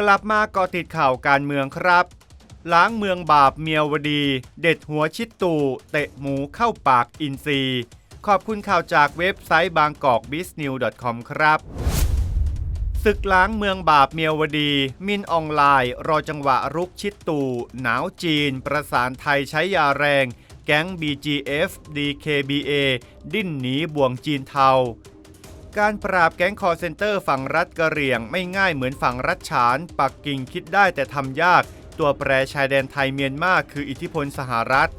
กลับมาเกาะติดข่าวการเมืองครับ ล้างเมืองบาปเมียวดี เด็ดหัวชิดตูเตะหมูเข้าปากอินซีขอบคุณข่าวจากเว็บไซต์บางกอกบิสนิว .com ครับ ศึกล้างเมืองบาปเมียวดี มินออนไลน์ รอจังหวะรุกชิดตูหนาวจีน ประสานไทยใช้ยาแรง แก๊ง BGF DKBA ดิ้นหนีบ่วงจีนเทา การปราบแก๊งคอร์เซนเตอร์ฝั่งรัฐกะเหรี่ยง ไม่ง่ายเหมือนฝั่งรัฐฉาน ปักกิ่งคิดได้แต่ทำยาก ตัวแปรชายแดนไทยเมียนมาคืออิทธิพลสหรัฐ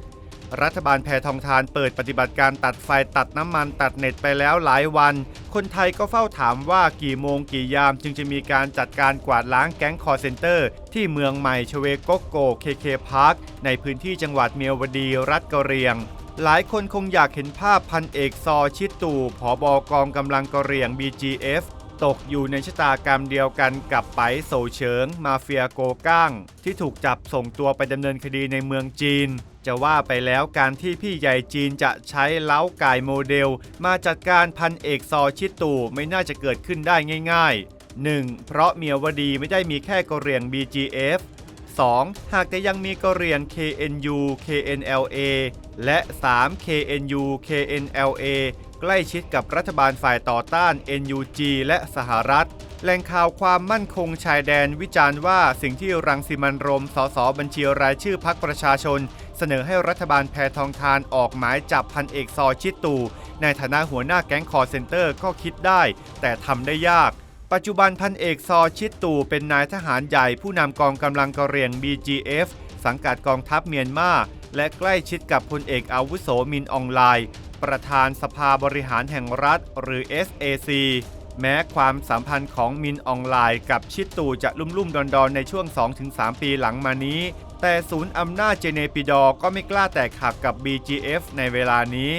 รัฐบาลแพทองทานเปิดปฏิบัติการตัดไฟตัดน้ำมันตัดเน็ตไปแล้วหลายวัน คนไทยก็เฝ้าถามว่ากี่โมงกี่ยามจึงจะมีการจัดการกวาดล้างแก๊งคอร์เซนเตอร์ ที่เมืองใหม่ชเวโกโกเคเคพาร์คในพื้นที่จังหวัดเมียวดีรัฐกะเหรี่ยง หลายคนคงอยากเห็นภาพพันเอกซอชิดตู่ผอบอกองกำลังกะเรียง BGF ตกอยู่ในชะตากรรมเดียวกันกับไปโซเฉิง มาเฟียโกก้าง ที่ถูกจับส่งตัวไปดำเนินคดีในเมืองจีน จะว่าไปแล้วการที่พี่ใหญ่จีนจะใช้เล้าไก่โมเดล มาจัดการพันเอกซอชิดตู่ไม่น่าจะเกิดขึ้นได้ง่าย ๆ 1. เพราะเมียวดีไม่ได้มีแค่กะเรียง BGF 2. หากแต่ยังมีกะเหรี่ยง KNU KNLA และ 3. KNU KNLA ใกล้ชิดกับรัฐบาลฝ่ายต่อต้าน NUG และสหรัฐ แหล่งข่าวความมั่นคงชายแดนวิจารณ์ว่าสิ่งที่รังสิมันรมสสบัญชีรายชื่อพักประชาชน เสนอให้รัฐบาลแพทองทานออกหมายจับพันเอกซอชิดตู ในฐานะหัวหน้าแก๊งคอร์เซนเตอร์ก็คิดได้ แต่ทำได้ยาก ปัจจุบันพันเอกซอชิดตู่เป็นนายทหารใหญ่ผู้นำกองกำลังกะเหรี่ยง BGF สังกัดกองทัพเมียนมาและใกล้ชิดกับพลเอกอาวุโสมินออนไลน์ประธานสภาบริหารแห่งรัฐหรือ SAC แม้ความสัมพันธ์ของมินออนไลน์กับชิดตู่จะลุ่มลุ่มดอนดอนในช่วง 2-3 ปีหลังมานี้ แต่ศูนย์อำนาจเจเนปิดอก็ไม่กล้าแตกหักกับ BGF ในเวลานี้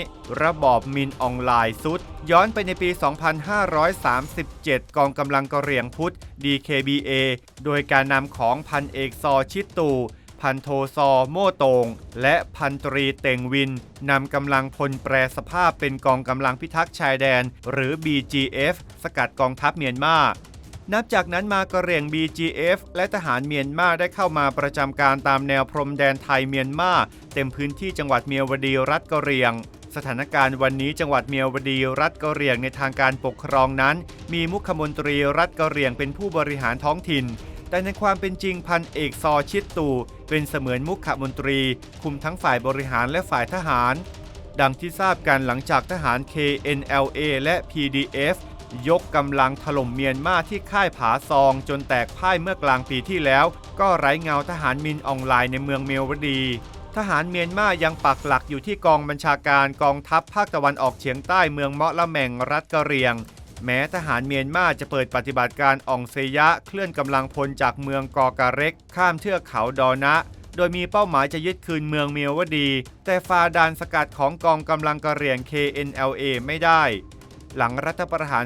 ระบอบมินออนไลน์สุด ย้อนไปในปี 2537 กองกำลังกระเหรี่ยงพุทธ DKBA โดยการนำของพันเอกซอชิดตูพันโทซอโมโตง และพันตรีเต็งวินนำกำลังพลแปรสภาพเป็นกองกำลังพิทักษ์ชายแดน หรือ BGF สกัดกองทัพเมียนมา นับจากนั้นมากระเหรี่ยง BGF และทหารเมียนมาได้เข้ามาประจำการตามแนวพรมแดนไทยเมียนมาเต็มพื้นที่จังหวัดเมียวดีรัฐกะเหรี่ยง สถานการณ์วันนี้จังหวัดเมียวดีรัฐกะเหรี่ยงในทางการปกครองนั้น มีมุขมนตรีรัฐกะเหรี่ยงเป็นผู้บริหารท้องถิ่น แต่ในความเป็นจริงพันเอกซอชิดตู่เป็นเสมือนมุขมนตรี คุมทั้งฝ่ายบริหารและฝ่ายทหาร ดังที่ทราบกันหลังจากทหาร KNLA และ PDF ยกกำลังถล่มเมียนมาที่ค่ายผาซองจนแตกพ่ายเมื่อกลางปีที่แล้ว ก็ไร้เงาทหารมินออนไลน์ในเมืองเมลวดี ทหารเมียนมายังปักหลักอยู่ที่กองบัญชาการกองทัพภาคตะวันออกเฉียงใต้เมืองเมาะละแมงรัฐกะเรียง แม้ทหารเมียนมาจะเปิดปฏิบัติการอ่องเซยะเคลื่อนกำลังพลจากเมืองกอกาเร็ก ข้ามเทือกเขาดอนะโดยมีเป้าหมายจะยึดคืนเมืองเมียวดี แต่ฟาดานสกัดของกองกำลังกะเหรี่ยง KNLA ไม่ได้ หลังรัฐประหาร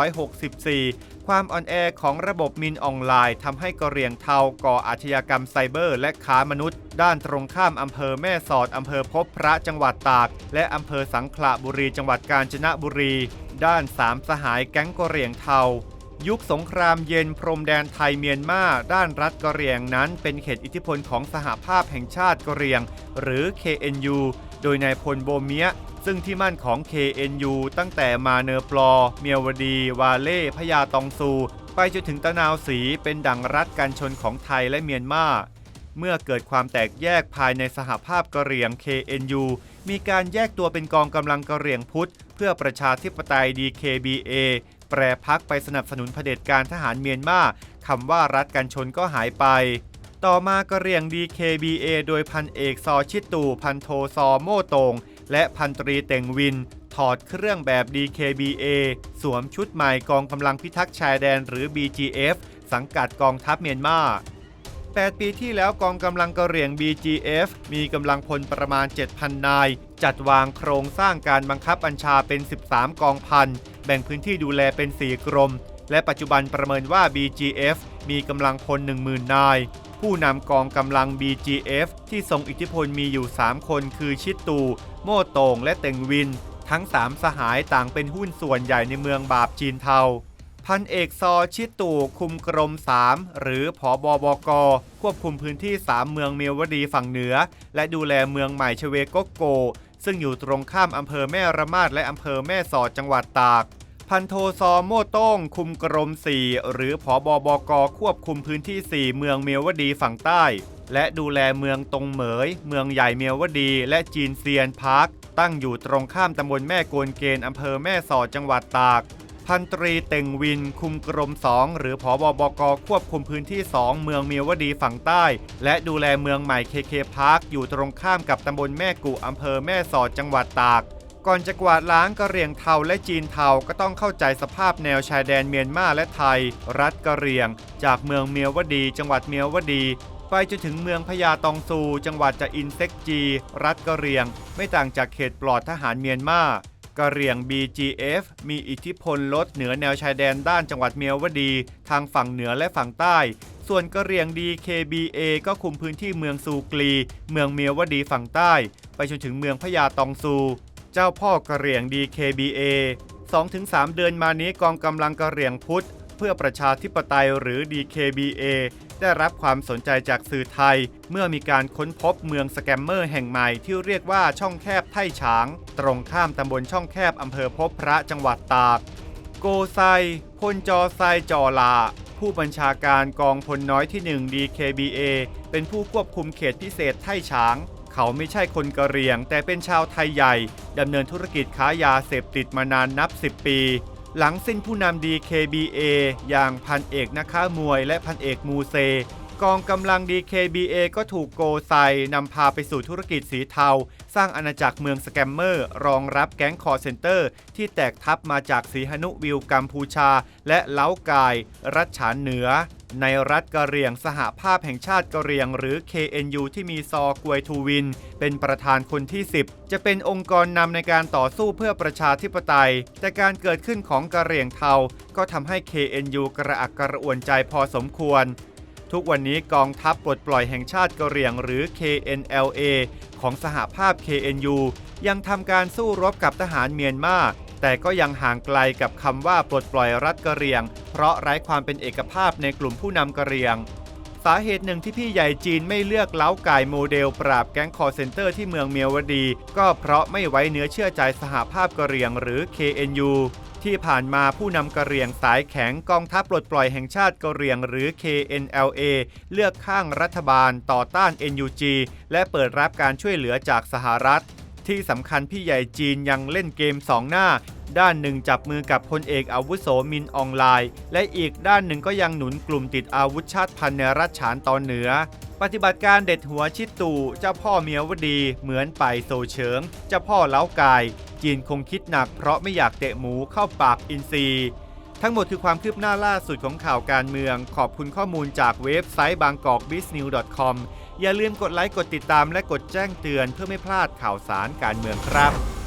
2564 ความอ่อนแอของระบบมินออนไลน์ทำให้กะเหรี่ยงเทาก่ออาชญากรรมไซเบอร์ และค้ามนุษย์ ด้านตรงข้ามอำเภอแม่สอดอำเภอพบพระจังหวัดตาก และอำเภอสังขละบุรีจังหวัดกาญจนบุรี ด้านสามสหายแก๊งกะเหรี่ยงเทา ยุคสงครามเย็นพรมแดนไทยเมียนมาด้านรัฐกะเหรี่ยงนั้น เป็นเขตอิทธิพลของสหภาพแห่งชาติกะเหรี่ยง หรือ KNU โดยนายพลโบเมียซึ่งที่มั่นของ KNU ตั้งแต่มาเนอร์ปลอ เมียวดี วาเล่พญาตองซู ไปจนถึงตะนาวสีเป็นดั่งรัฐกันชนของไทยและเมียนมา เมื่อเกิดความแตกแยกภายในสหภาพกะเหรี่ยง KNU มีการแยกตัวเป็นกองกำลังกะเหรี่ยงพุทธ เพื่อประชาธิปไตย DKBA แปรพักไปสนับสนุนเผด็จการทหารเมียนมาคำว่ารัฐกันชนก็หายไป ต่อมากระเรียง DKBA โดยพันเอกซอชิตู พันโทซอโมโตง และพันตรีเต็งวิน ถอดเครื่องแบบ DKBA สวมชุดใหม่กองกำลังพิทักษ์ชายแดนหรือ BGF สังกัดกองทัพเมียนมา8 ปีที่แล้วกองกำลังกะเหรี่ยง BGF มีกำลังพลประมาณ 7,000 นาย จัดวางโครงสร้างการบังคับบัญชาเป็น 13 กองพัน แบ่งพื้นที่ดูแลเป็น 4 กรม และปัจจุบันประเมินว่า BGF มีกำลังพล 10,000 นาย ผู้นำกองกำลัง BGF ที่ทรงอิทธิพลมีอยู่ 3 คนคือชิดตู โม่โตง และเต็งวิน ทั้ง 3 สหายต่างเป็นหุ้นส่วนใหญ่ในเมืองบาปจีนเทาพันเอกซอชิตูคุมกรม 3 หรือผอบอบก ควบคุมพื้นที่ 3 เมืองเมียวดีฝั่งเหนือ และดูแลเมืองใหม่ชเวโกโก ซึ่งอยู่ตรงข้ามอำเภอแม่ระมาดและอำเภอแม่สอดจังหวัดตาก พันโทซอโม่โต้งคุมกรม 4 หรือผอบอบกควบคุมพื้นที่ 4 เมืองเมียวดีฝั่งใต้ และดูแลเมืองตรงเหมย เมืองใหญ่เมียวดี และจีนเซียนพาร์คตั้งอยู่ตรงข้ามตำบลแม่โกนเกณฑ์อำเภอแม่สอดจังหวัดตาก พันตรีเต่งวิน คุมกรม 2 หรือผอบอบกควบคุมพื้นที่ 2 เมืองเมียวดีฝั่งใต้ และดูแลเมืองใหม่เคเคพาร์คอยู่ตรงข้ามกับตำบลแม่กุอำเภอแม่สอดจังหวัดตาก ก่อนจะกวาดล้างกะเหรี่ยงเทาและจีนเทาก็ต้องเข้าใจสภาพแนวชายแดนเมียนมาและไทย รัฐกะเหรี่ยง จากเมืองเมียวดี จังหวัดเมียวดีไปจนถึงเมืองพญาตองซู จังหวัดจะอินเซกจี รัฐกะเหรี่ยง ไม่ต่างจากเขตปลอดทหารเมียนมา กะเหรี่ยง BGF มีอิทธิพลลดเหนือแนวชายแดนด้านจังหวัดเมียวดี ทางฝั่งเหนือและฝั่งใต้ ส่วนกะเหรี่ยง DKBA ก็คุมพื้นที่เมืองซูกลี เมืองเมียวดีฝั่งใต้ ไปจนถึงเมืองพญาตองซู เจ้าพ่อกะเหรี่ยง DKBA 2-3 เดือนมานี้กองกำลังกะเหรี่ยงพุทธ พื่อประชาธิปไตยหรือ DKBA ได้รับความสนใจจากสื่อไทย เมื่อมีการค้นพบเมืองสแกมเมอร์แห่งใหม่ที่เรียกว่าช่องแคบไท่ฉาง ตรงข้ามตำบลช่องแคบอำเภอพบพระจังหวัดตาก โกไซพลจอไซจอลา ผู้บัญชาการกองพลน้อยที่ 1 DKBA เป็นผู้ควบคุมเขตพิเศษไท่ฉาง เขาไม่ใช่คนกะเหรี่ยง แต่เป็นชาวไทยใหญ่ดำเนินธุรกิจค้ายาเสพติดมานานนับ 10 ปี หลังสิ้นผู้นำ DKBA อย่างพันเอกนาคามวยและพันเอกมูเซ กองกำลัง DKBA ก็ถูกโกไซนำพาไปสู่ธุรกิจสีเทา สร้างอาณาจักรเมืองสแกมเมอร์ รองรับแก๊งคอร์เซนเตอร์ ที่แตกทับมาจากสีหนุวิวกัมพูชา และเล้ากาย รัฐฉานเหนือ ในรัฐกะเหรี่ยงสหภาพแห่งชาติกะเหรี่ยง หรือ KNU ที่มีซอกวยทูวิน เป็นประธานคนที่ 10 จะเป็นองค์กรนำในการต่อสู้เพื่อประชาธิปไตย แต่การเกิดขึ้นของกะเหรี่ยงเทา ก็ทำให้ KNU กระอักกระอ่วนใจพอสมควร ทุกวันนี้กองทัพปลดปล่อยแห่งชาติกะเหรี่ยง หรือ KNLA ของสหภาพ KNU ยังทำการสู้รบกับทหารเมียนมา แต่ก็ยังห่างไกลกับคำว่าปลดปล่อยรัฐกะเหรี่ยง เพราะไร้ความเป็นเอกภาพในกลุ่มผู้นำกะเหรี่ยง สาเหตุหนึ่งที่พี่ใหญ่จีนไม่เลือกเล้าไก่โมเดลปราบแก๊งคอร์เซนเตอร์ที่เมืองเมียวดี ก็เพราะไม่ไว้เนื้อเชื่อใจสหภาพกะเหรี่ยงหรือ KNU ที่ผ่านมาผู้นำกะเหรี่ยงสายแข็งกองทัพปลดปล่อยแห่งชาติกะเหรี่ยงหรือ KNLA เลือกข้างรัฐบาลต่อต้าน NUG และเปิดรับการช่วยเหลือจากสหรัฐ ที่สำคัญพี่ใหญ่จีนยังเล่นเกมสองหน้า ด้านหนึ่งจับมือกับพลเอกอาวุโสมินออนไลน์ และอีกด้านหนึ่งก็ยังหนุนกลุ่มติดอาวุธชาติพันธุ์ในรัฐฉานตอนเหนือ ปฏิบัติการเด็ดหัวชิดตู่เจ้าพ่อเมียวดี เหมือนไปโซเฉิงเจ้าพ่อเล้ากาย จีนคงคิดหนักเพราะไม่อยากเตะหมูเข้าปากอินทรี ทั้งหมดคือความคืบหน้าล่าสุดของข่าวการเมือง ขอบคุณข้อมูลจากเว็บไซต์บางกอกบิสนิว .com อย่าลืมกดไลค์ กดติดตามและกดแจ้งเตือนเพื่อไม่พลาดข่าวสารการเมืองครับ